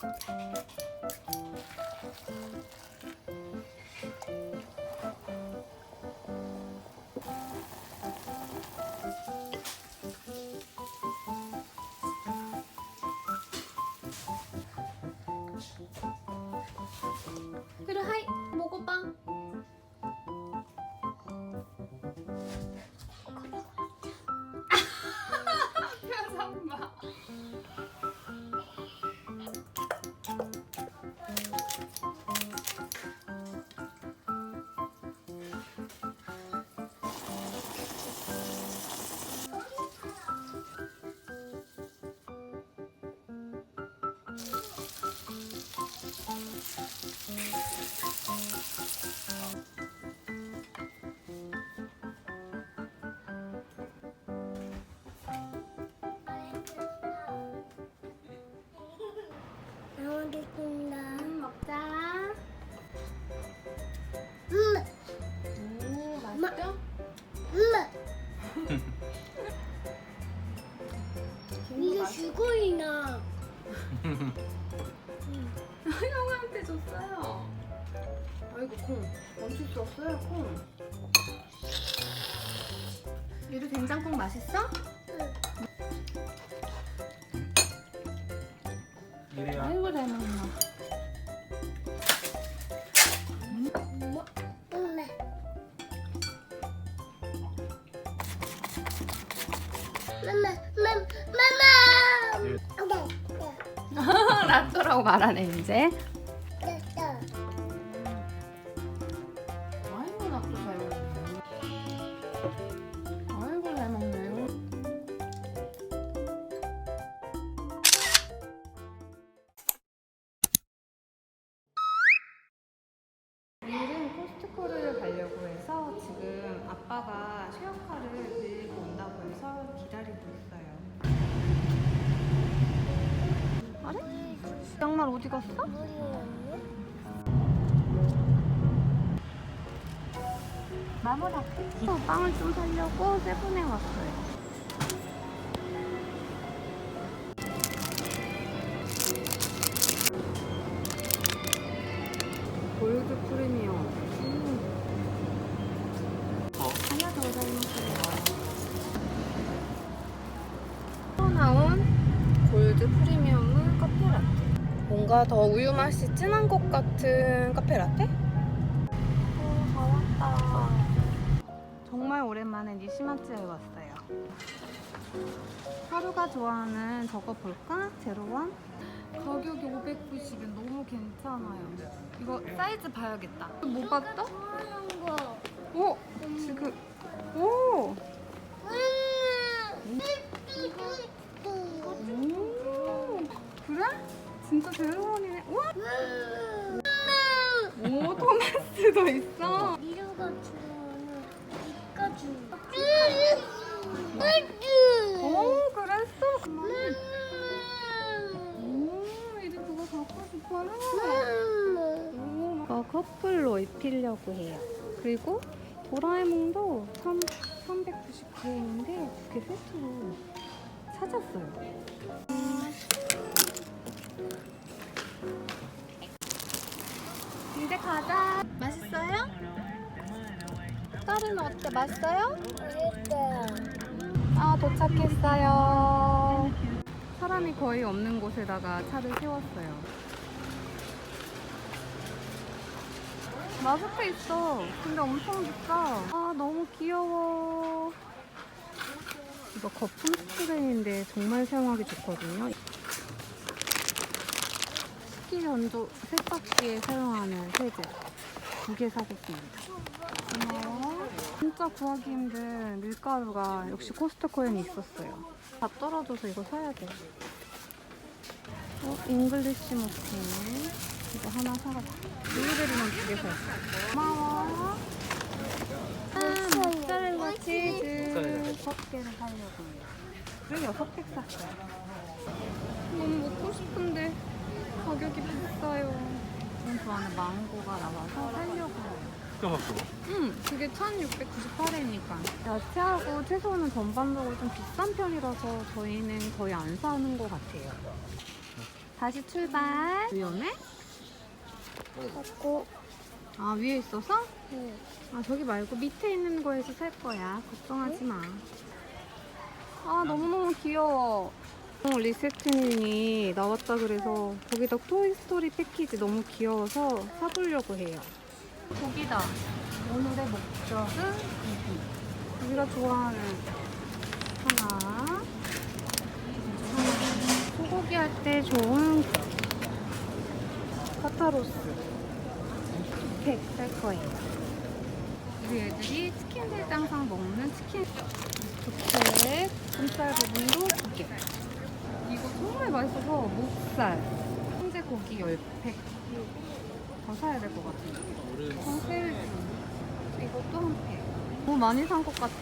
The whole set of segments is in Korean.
うん。 죽어이나. 형한테 줬어요. 아이고 콩 멈출 수 없어요 콩. 얘도 된장국 맛있어? 이래야 아이고 잘 먹나. 엄마, 엄마. 마마. 라또라고 말하네 이제. 아이고 라또 잘 먹네. 아이고 잘 먹네요. 오늘은 코스트코를 가려고 해서 지금 아빠가 쉐어카를 빌리고 온다고 해서 기다리고 있어요. 아래? 양말 어디 갔어? 마무리 빵을 좀 사려고 세븐에 왔어요. 골드 프리미엄. 음. 어? 나온 골드 프리미엄. 뭔가 더 우유 맛이 진한 것 같은 카페 라떼? 오, 다 왔다. 정말 오랜만에 니시마츠에 왔어요. 하루가 좋아하는 저거 볼까? 제로원? 가격이 590엔 너무 괜찮아요. 이거 사이즈 봐야겠다. 뭐 봤어? 좋아하는 거. 오! 지금 오! 오! 그래? 진짜 제로원이네. 우와! 오, 토마스도 있어. 오, 그랬어? 오, 이제 그거 갖고 싶어요. 오, 어, 커플로 입히려고 해요. 그리고 도라에몽도 3, 399엔인데 그게 세트로 찾았어요. 이제 가자. 맛있어요? 딸은 어때? 맛있어요? 아, 도착했어요. 사람이 거의 없는 곳에다가 차를 세웠어요. 마스크 있어. 근데 엄청 비싸. 아, 너무 귀여워. 이거 거품 스프레이인데 정말 사용하기 좋거든요. 건조 세탁기에 사용하는 세제 두 개 사겠습니다. 고마워. 진짜 구하기 힘든 밀가루가 역시 코스트코에는 있었어요. 다 떨어져서 이거 사야 돼. 어, 잉글리시 모핀. 이거 하나 사갔다. 블루베리만 두개 샀어. 고마워. 아, 모짜렐라 치즈. 여섯 개를 사려고. 그래, 여섯 개 샀어요. 너무 먹고 싶은데 가격이 비싸요. 저는 좋아하는 망고가 나와서 살려고 해요. 껴갖고 응, 그게 1698엔이니까. 야채하고 채소는 전반적으로 좀 비싼 편이라서 저희는 거의 안 사는 것 같아요. 다시 출발. 위험해? 갖고 아, 위에 있어서? 응. 아, 저기 말고 밑에 있는 거에서 살 거야. 걱정하지 마. 아, 너무너무 귀여워. 어, 리세트님이 나왔다 그래서 거기다 토이스토리 패키지 너무 귀여워서 사보려고 해요. 고기다. 오늘의 목적은 고기. 우리가 좋아하는 하나. 소고기 할 때 좋은 카타로스. 팩살 거예요. 우리 애들이 치킨 대장상 먹는 치킨 두팩 슴살 부분도 정말 맛있어서 목살, 훈제 고기 10팩 더 사야 될 것 같아요. 소세지 이것도 한 팩. 너무 많이 산 것 같아.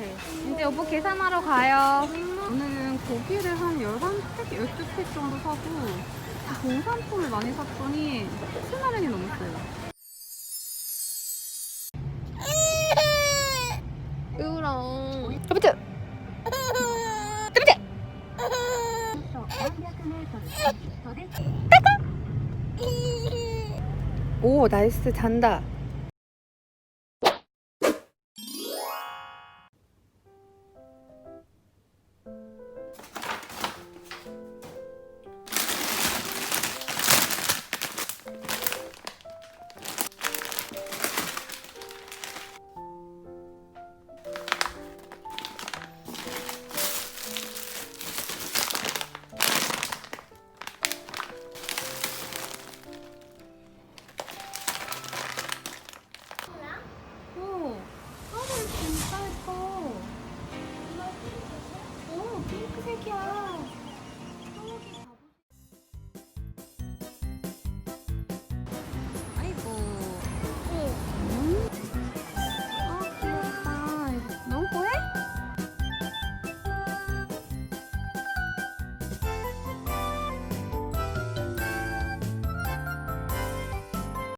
이제 여보 계산하러 가요. 오늘은 고기를 한 11팩, 12팩 정도 사고 공산품을 많이 샀더니 10만 원이 넘었어요. 오 나이스 잔다